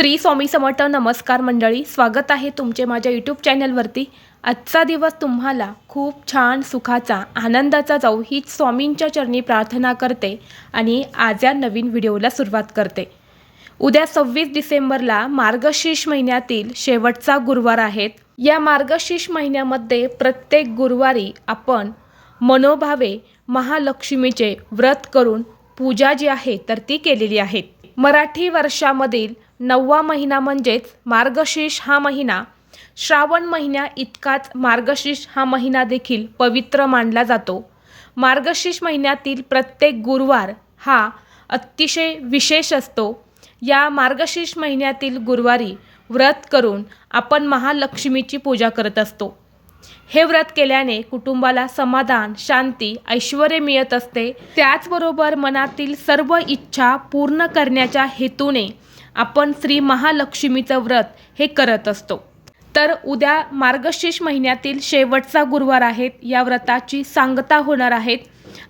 श्री स्वामी समर्थ नमस्कार मंडळी स्वागत आहे तुमचे माझ्या यूट्यूब चॅनलवरती आजचा दिवस तुम्हाला खूप छान सुखाचा आनंदाचा जाऊ हीच स्वामींच्या चरणी प्रार्थना करते आणि आज या नवीन व्हिडिओला सुरुवात करते. उद्या सव्वीस डिसेंबरला मार्गशीर्ष महिन्यातील शेवटचा गुरुवार आहेत या मार्गशीर्ष महिन्यामध्ये प्रत्येक गुरुवारी आपण मनोभावे महालक्ष्मीचे व्रत करून पूजा जी आहे तर ती केलेली आहे. मराठी वर्षामधील नववा महिना म्हणजेच मार्गशीर्ष हा महिना. श्रावण महिन्या इतकाच मार्गशीर्ष हा महिना देखील पवित्र मानला जातो. मार्गशीर्ष महिन्यातील प्रत्येक गुरुवार हा अतिशय विशेष असतो. या मार्गशीर्ष महिन्यातील गुरुवारी व्रत करून आपण महालक्ष्मीची पूजा करत असतो. हे व्रत केल्याने कुटुंबाला समाधान शांती ऐश्वर मिळत असते. त्याचबरोबर मनातील सर्व इच्छा पूर्ण करण्याच्या हेतूने आपण श्री महालक्ष्मीचं व्रत हे करत असतो. तर उद्या मार्गशीर्ष महिन्यातील शेवटचा गुरुवार आहेत या व्रताची सांगता होणार आहेत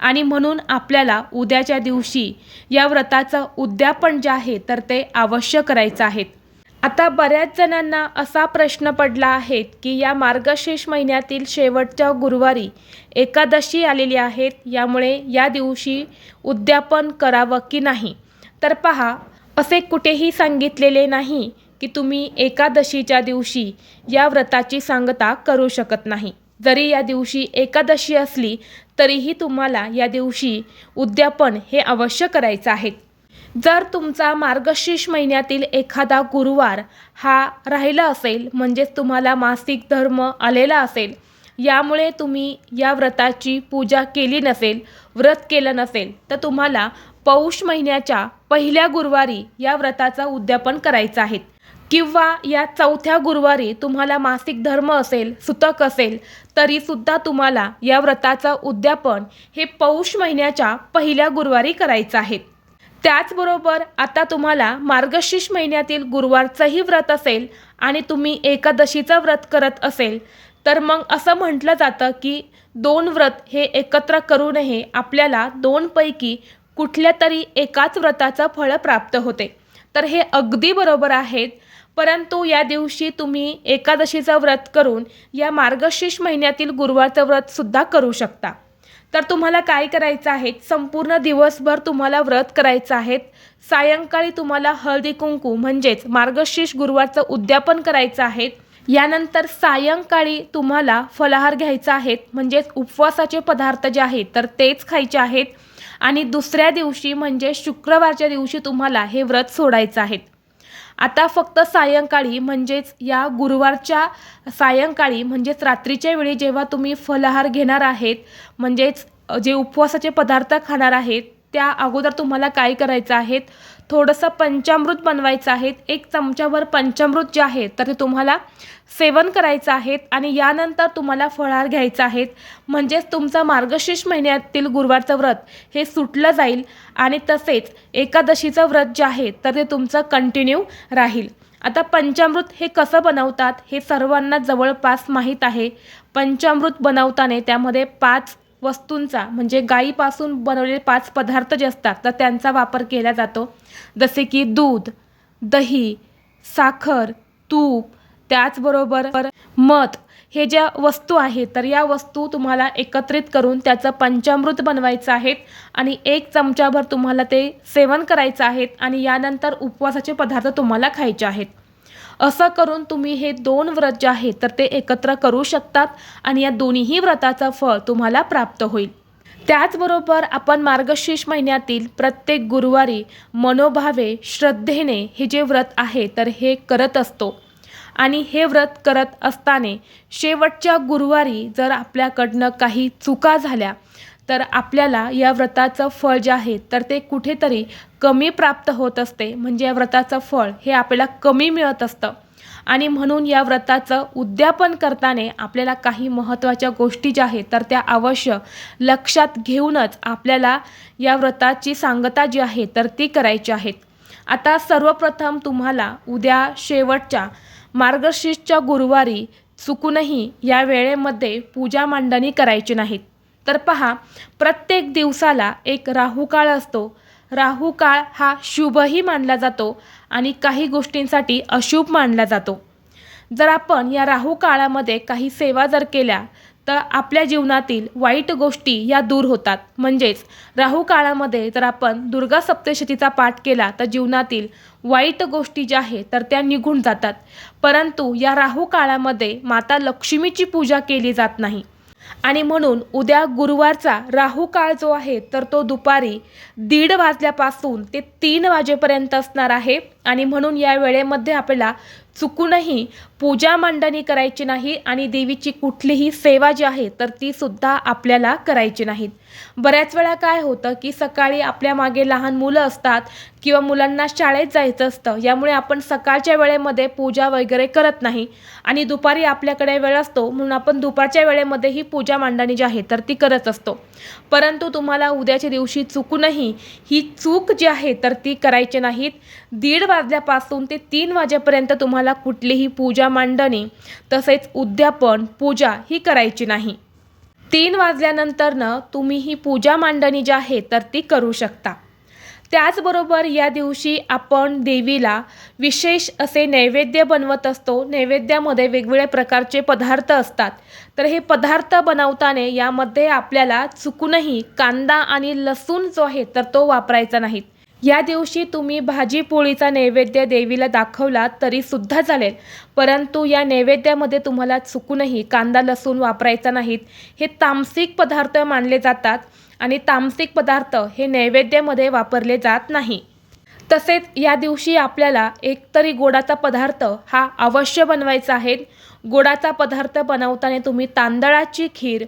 आणि म्हणून आपल्याला उद्याच्या दिवशी या व्रताचं उद्यापन जे आहे तर ते अवश्य करायचं आहे. आता बऱ्याच जणांना असा प्रश्न पडला आहे की या मार्गशीर्ष महिन्यातील शेवटच्या गुरुवारी एकादशी आलेली आहेत यामुळे या दिवशी उद्यापन करावं की नाही? तर पहा असे कुठेही सांगितलेले नाही की तुम्ही एकादशीच्या दिवशी या व्रताची सांगता करू शकत नाही. जरी या दिवशी एकादशी असली तरीही तुम्हाला या दिवशी उद्यापन हे अवश्य करायचं आहे. जर तुमचा मार्गशीर्ष महिन्यातील एखादा गुरुवार हा राहिला असेल म्हणजेच तुम्हाला मासिक धर्म आलेला असेल यामुळे तुम्ही या व्रताची पूजा केली नसेल व्रत केलं नसेल तर तुम्हाला पौष महिन्याच्या पहिल्या गुरुवारी या व्रताचा उद्यापन करायचं आहे. किंवा या चौथ्या गुरुवारी तुम्हाला मासिक धर्म असेल सुतक असेल तरीसुद्धा तुम्हाला या व्रताचं उद्यापन हे पौष महिन्याच्या पहिल्या गुरुवारी करायचं आहे. त्याचबरोबर आता तुम्हाला मार्गशीर्ष महिन्यातील गुरुवारचंही व्रत असेल आणि तुम्ही एकादशीचं व्रत करत असेल तर मग असं म्हटलं जातं की दोन व्रत हे एकत्र करूनही आपल्याला दोनपैकी कुठल्या तरी एकाच व्रताचं फळ प्राप्त होते. तर हे अगदी बरोबर आहेत. परंतु या दिवशी तुम्ही एकादशीचं व्रत करून या मार्गशीर्ष महिन्यातील गुरुवारचं व्रतसुद्धा करू शकता. तर तुम्हाला काय करायचं आहे? संपूर्ण दिवसभर तुम्हाला व्रत करायचं आहे. सायंकाळी तुम्हाला हळदी कुंकू म्हणजेच मार्गशीर्ष गुरुवारचं उद्यापन करायचं आहे. यानंतर सायंकाळी तुम्हाला फलाहार घ्यायचा आहे. म्हणजेच उपवासाचे पदार्थ जे आहेत तर तेच खायचे आहेत. आणि दुसऱ्या दिवशी म्हणजे शुक्रवारच्या दिवशी तुम्हाला हे व्रत सोडायचं आहे. आता फक्त सायंकाळी म्हणजेच या गुरुवारच्या सायंकाळी म्हणजेच रात्रीच्या वेळी जेव्हा तुम्ही फलाहार घेणार आहेत म्हणजेच जे उपवासाचे पदार्थ खाणार आहेत त्या अगोदर तुम्हाला काय करायचं आहेत थोडंसं पंचामृत बनवायचं आहे. एक चमच्याभर पंचामृत जे आहे तर ते तुम्हाला सेवन करायचं आहे आणि यानंतर तुम्हाला फळार घ्यायचं आहेत म्हणजेच तुमचं मार्गशीर्ष महिन्यातील गुरुवारचं व्रत हे सुटलं जाईल आणि तसेच एकादशीचं व्रत जे आहे तर ते तुमचं कंटिन्यू राहील. आता पंचामृत हे कसं बनवतात हे सर्वांना जवळपास माहीत आहे. पंचामृत बनवताना त्यामध्ये पाच वस्तूंचा म्हणजे गाईपासून बनवलेले पाच पदार्थ जे असतात तर त्यांचा वापर केला जातो. जसे की दूध दही साखर तूप त्याचबरोबर मध. हे ज्या वस्तू आहेत तर या वस्तू तुम्हाला एकत्रित करून त्याचं पंचामृत बनवायचं आहेत आणि एक चमचाभर तुम्हाला ते सेवन करायचं आहेत आणि यानंतर उपवासाचे पदार्थ तुम्हाला खायचे आहेत. असं करून तुम्ही हे दोन व्रत जे आहेत तर ते एकत्र करू शकतात आणि या दोन्हीही व्रताचं फळ तुम्हाला प्राप्त होईल. त्याचबरोबर आपण मार्गशीर्ष महिन्यातील प्रत्येक गुरुवारी मनोभावे श्रद्धेने हे जे व्रत आहे तर हे करत असतो. आणि हे व्रत करत असताना शेवटच्या गुरुवारी जर आपल्याकडनं काही चुका झाल्या तर आपल्याला या व्रताचं फळ जे आहे तर ते कुठेतरी कमी प्राप्त होत असते. म्हणजे या व्रताचं फळ हे आपल्याला कमी मिळत असतं. आणि म्हणून या व्रताचं उद्यापन करताना आपल्याला काही महत्त्वाच्या गोष्टी ज्या आहेत तर त्या अवश्य लक्षात घेऊनच आपल्याला या व्रताची सांगता जी आहे तर ती करायची आहेत. आता सर्वप्रथम तुम्हाला उद्या शेवटच्या मार्गशीर्षच्या गुरुवारी चुकूनही या वेळेमध्ये पूजा मांडणी करायची नाहीत. तर पहा प्रत्येक दिवसाला एक राहुकाळ असतो. राहू काळ हा शुभही मानला जातो आणि काही गोष्टींसाठी अशुभ मानला जातो. जर आपण या राहू काळामध्ये काही सेवा जर केल्या तर आपल्या जीवनातील वाईट गोष्टी या दूर होतात. म्हणजेच राहू काळामध्ये जर आपण दुर्गा सप्तशतीचा पाठ केला तर जीवनातील वाईट गोष्टी ज्या आहेत तर त्या निघून जातात. परंतु या राहू काळामध्ये माता लक्ष्मीची पूजा केली जात नाही. आणि म्हणून उद्या गुरुवारचा राहू काळ जो आहे तर तो दुपारी दीड वाजल्यापासून ते तीन वाजेपर्यंत असणार आहे. आणि म्हणून या वेळेमध्ये आपल्याला चुकूनही पूजा मांडणी करायची नाही आणि देवीची कुठलीही सेवा जी आहे तर ती सुद्धा आपल्याला करायची नाहीत. बऱ्याच वेळा काय होतं की सकाळी आपल्या मागे लहान मुलं असतात किंवा मुलांना शाळेत जायचं असतं यामुळे आपण सकाळच्या वेळेमध्ये पूजा वगैरे करत नाही. आणि दुपारी आपल्याकडे वेळ असतो म्हणून आपण दुपारच्या वेळेमध्ये ही पूजा मांडणी जी आहे तर ती करत असतो. परंतु तुम्हाला उद्याच्या दिवशी चुकूनही ही चूक जी आहे तर ती करायची नाहीत. दीड वाजल्यापासून ते तीन वाजेपर्यंत तुम्हाला कुठलीही पूजा मांडणी तसेच उद्यापन पूजा ही करायची नाही. तीन वाजल्यानंतरनं तुम्ही ही पूजा मांडणी जी आहे तर ती करू शकता. त्याचबरोबर या दिवशी आपण देवीला विशेष असे नैवेद्य बनवत असतो. नैवेद्यामध्ये वेगवेगळ्या प्रकारचे पदार्थ असतात. तर हे पदार्थ बनवताना यामध्ये आपल्याला चुकूनही कांदा आणि लसूण जो आहे तर तो वापरायचा नाहीत या दिवशी तुम्ही भाजी पोळीचा नैवेद्य देवीला दाखवला तरी सुद्धा चालेल. परंतु या नैवेद्यामध्ये तुम्हाला चुकूनही कांदा लसूण वापरायचा नाहीत. हे तामसिक पदार्थ मानले जातात. आणि तामसिक पदार्थ हे नैवेद्यामध्ये वापरले जात नाही. तसेच या दिवशी आपल्याला एकतरी गोडाचा पदार्थ हा अवश्य बनवायचा आहे. गोडाचा पदार्थ बनवताना तुम्ही तांदळाची खीर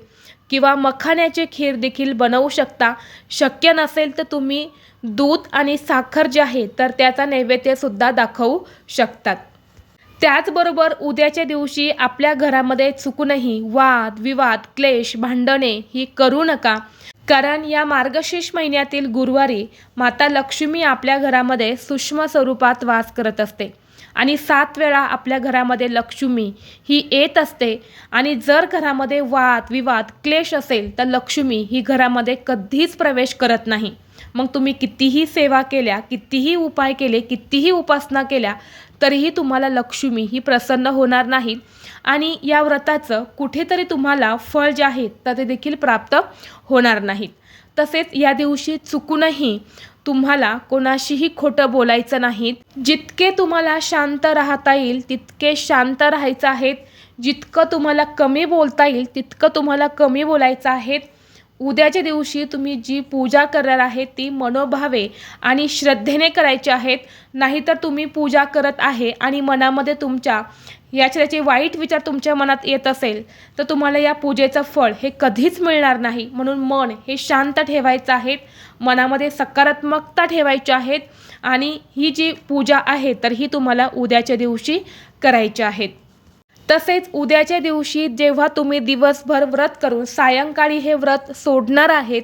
किंवा मखाण्याची खीर देखील बनवू शकता. शक्य नसेल तर तुम्ही दूध आणि साखर जे आहे तर त्याचा नैवेद्यसुद्धा दाखवू शकतात. त्याचबरोबर उद्याच्या दिवशी आपल्या घरामध्ये चुकूनही वाद विवाद क्लेश भांडणे ही करू नका. कारण या मार्गशीर्ष महिन्यातील गुरुवारी माता लक्ष्मी आपल्या घरामध्ये सूक्ष्म स्वरूपात वास करत असते. आणि सात वेळा आपल्या घरामध्ये लक्ष्मी ही येत असते. आणि जर घरामध्ये वाद विवाद क्लेश असेल तर लक्ष्मी ही घरामध्ये कधीच प्रवेश करत नाही. मग तुम्ही कितीही सेवा केल्या कितीही उपाय केले कितीही उपासना केल्या तरीही तुम्हाला लक्ष्मी ही प्रसन्न होणार नाही. आणि या व्रताचं कुठेतरी तुम्हाला फळ जे आहे तर ते देखील प्राप्त होणार नाहीत तसेच या दिवशी चुकूनही तुम्हाला कोणाशीही खोटं बोलायचं नाहीत. जितके तुम्हाला शांत राहता येईल तितके शांत राहायचं आहेत. जितकं तुम्हाला कमी बोलता येईल तितकं तुम्हाला कमी बोलायचं आहे उद्याच्या दिवशी तुम्ही जी पूजा करणार आहे ती मनोभावे आणि श्रद्धेने करायची आहेत. नाहीतर तुम्ही पूजा करत आहे आणि मनामध्ये तुमच्या याचे वाईट विचार तुमच्या मनात येत असेल तर तुम्हाला या पूजेचं फळ हे कधीच मिळणार नाही. म्हणून मन हे शांत ठेवायचं आहे. मनामध्ये सकारात्मकता ठेवायची आहेत आणि ही जी पूजा आहे तर ही तुम्हाला उद्याच्या दिवशी करायची आहेत तसेच उद्याच्या दिवशी जेव्हा तुम्ही दिवसभर व्रत करून सायंकाळी हे व्रत सोडणार आहेत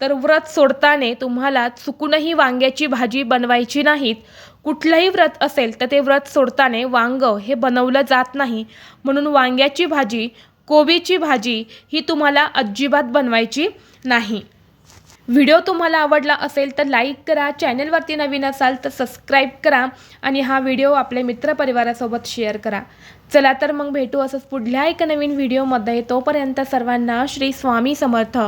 तर व्रत सोडताना तुम्हाला चुकूनही वांग्याची भाजी बनवायची नाहीत. कुठलंही व्रत असेल तर ते व्रत सोडताना वांग हे बनवलं जात नाही. म्हणून वांग्याची भाजी कोबीची भाजी ही तुम्हाला अजिबात बनवायची नाही. व्हिडिओ तुम्हाला आवडला असेल तर लाईक करा चॅनलवरती नवीन असाल तर सबस्क्राईब करा आणि हा व्हिडिओ आपल्या मित्रपरिवारासोबत शेअर करा. चला तर मग भेटू असंच पुढल्या एका नवीन व्हिडिओमध्ये. तोपर्यंत सर्वांना श्री स्वामी समर्थ.